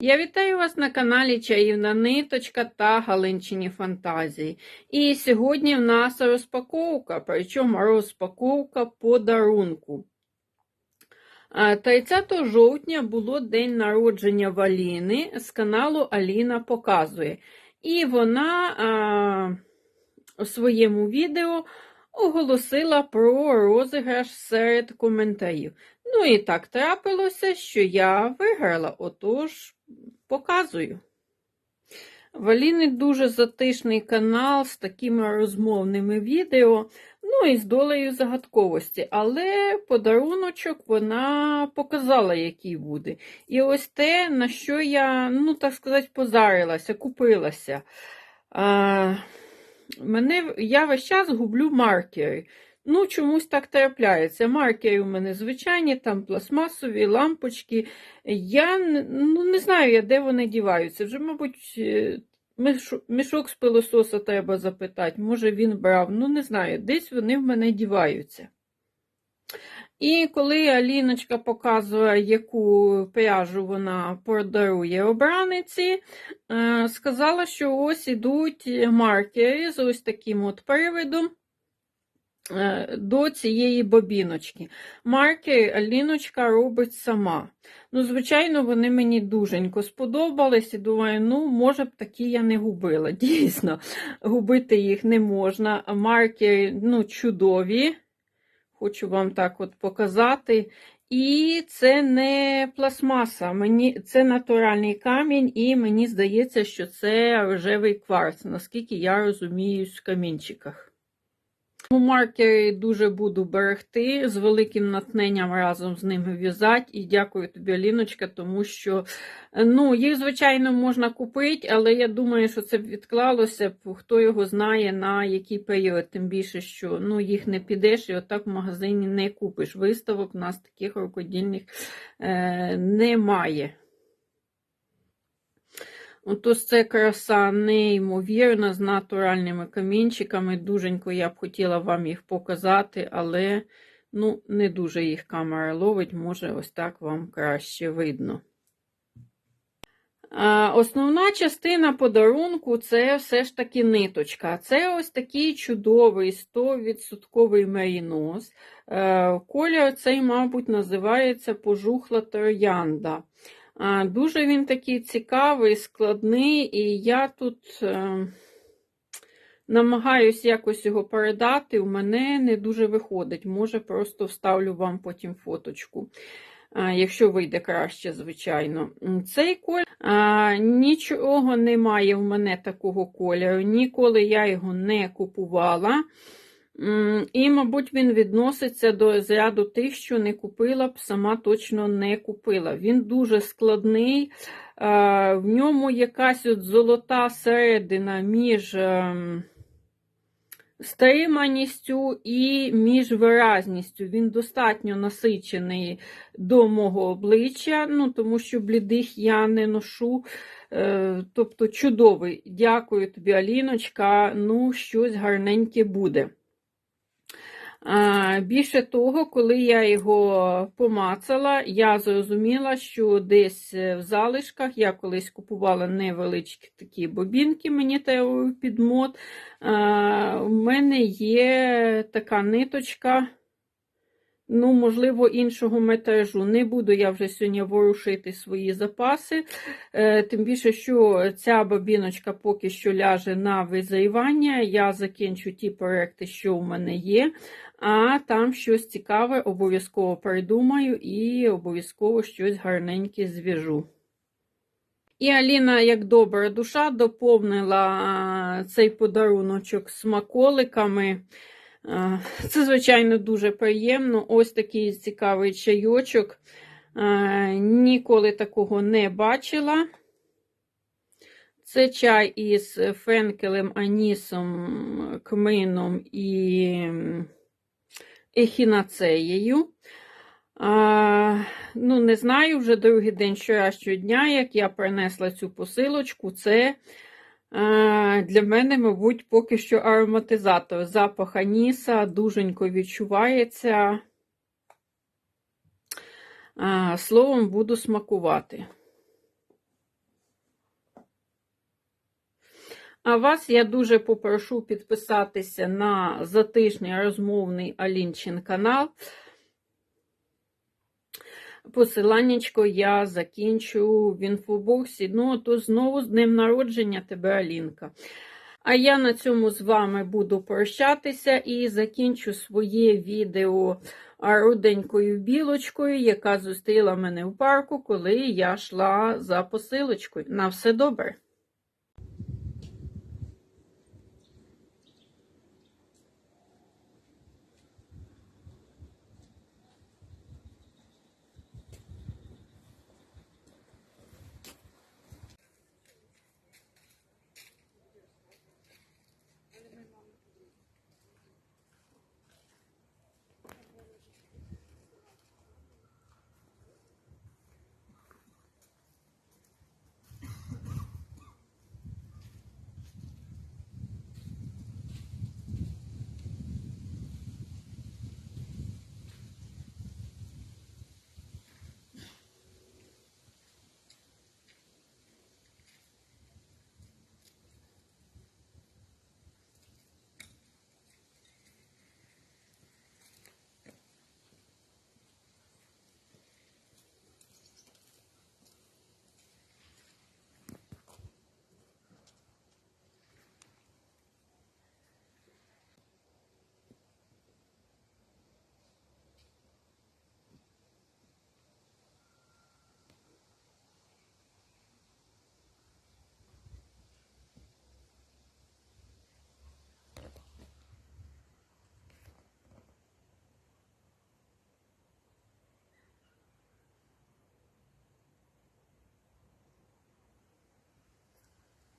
Я вітаю вас на каналі Чаївна Ниточка та Галинчині Фантазії. І сьогодні в нас розпаковка, причому розпаковка подарунку. 30 жовтня було день народження Валіни з каналу Аліна Показує. І вона а, у своєму відео оголосила про розіграш серед коментарів. Ну і так трапилося, що я виграла, отож показую. Валіни дуже затишний канал з такими розмовними відео, ну і з долею загадковості, але подаруночок вона показала, який буде. І ось те, на що я, ну так сказати, позарилася, купилася. А, мене, Я весь час гублю маркери. Ну, чомусь так трапляється. Маркери у мене звичайні, там пластмасові, лампочки. Я ну, не знаю, де вони діваються. Вже, мабуть, е, мішок з пилососа треба запитати. Може, він брав. Ну, не знаю, десь вони в мене діваються. І коли Аліночка показує, яку пряжу вона подарує обраниці, е, сказала, що ось ідуть маркери з ось таким от привидом. Е, до цієї бобіночки. Марки Аліночка робить сама. Ну, Звичайно, вони мені дуженько сподобались і думаю, ну, може б такі я не губила. Дійсно, губити їх не можна. Марки ну, чудові. Хочу вам так от показати. І це не пластмаса, мені, це натуральний камінь, і мені здається, що це рожевий кварц, наскільки я розуміюсь в камінчиках. Маркери дуже буду берегти, з великим натхненням разом з ними в'язати. І дякую тобі, Аліночка, тому що ну, їх, звичайно, можна купити, але я думаю, що це б відклалося б, хто його знає, на який період. Тим більше, що ну, їх не підеш і отак в магазині не купиш. Виставок у нас таких рукодільних е, немає. Отож це краса неймовірна, з натуральними камінчиками. Дуженько я б хотіла вам їх показати, але ну, не дуже їх камера ловить, може, ось так вам краще видно. Основна частина подарунку це все ж таки ниточка. Це ось такий чудовий 100% мерінос. Е, колір цей, мабуть, називається пожухла троянда. Дуже він такий цікавий, складний, і я тут е, намагаюся якось його передати. У мене не дуже виходить. Може, просто вставлю вам потім фоточку. Якщо вийде краще, звичайно. Цей колір нічого немає в мене такого кольору. Ніколи я його не купувала. І, мабуть, він відноситься до зряду тих, що не купила б, сама точно не купила. Він дуже складний, в ньому якась от золота середина між ем, стриманістю і між виразністю. Він достатньо насичений до мого обличчя, ну, тому що блідих я не ношу. Е, тобто чудовий. Дякую тобі, Аліночка. Ну, щось гарненьке буде. Більше того, коли я його помацала, я зрозуміла, що десь в залишках я колись купувала невеличкі такі бобінки, мені треба підмот. У мене є така ниточка. Ну, можливо, іншого метражу. Не буду я вже сьогодні ворушити свої запаси. Е, тим більше, що ця бабіночка поки що ляже на визрівання. Я закінчу ті проекти, що у мене є. А там щось цікаве, обов'язково придумаю і обов'язково щось гарненьке зв'яжу. І Аліна, як добра душа, доповнила цей подаруночок смаколиками. Це, звичайно, дуже приємно. Ось такий цікавий чайочок. Ніколи такого не бачила. Це чай із фенкелем, анісом, кмином і ехінацеєю. А, Ну, не знаю, вже другий день вчорашнього дня, як я принесла цю посилочку, це Е, для мене, мабуть, поки що ароматизатор. Запах аніса дуженько відчувається. Е, словом, буду смакувати. А вас я дуже попрошу підписатися на затижній розмовний Алінчин канал. Посиланнячко я закінчу в інфобоксі. Ну, то знову з днем народження тебе, Алінка. А я на цьому з вами буду прощатися і закінчу своє відео руденькою білочкою, яка зустріла мене в парку, коли я йшла за посилочкою. На все добре!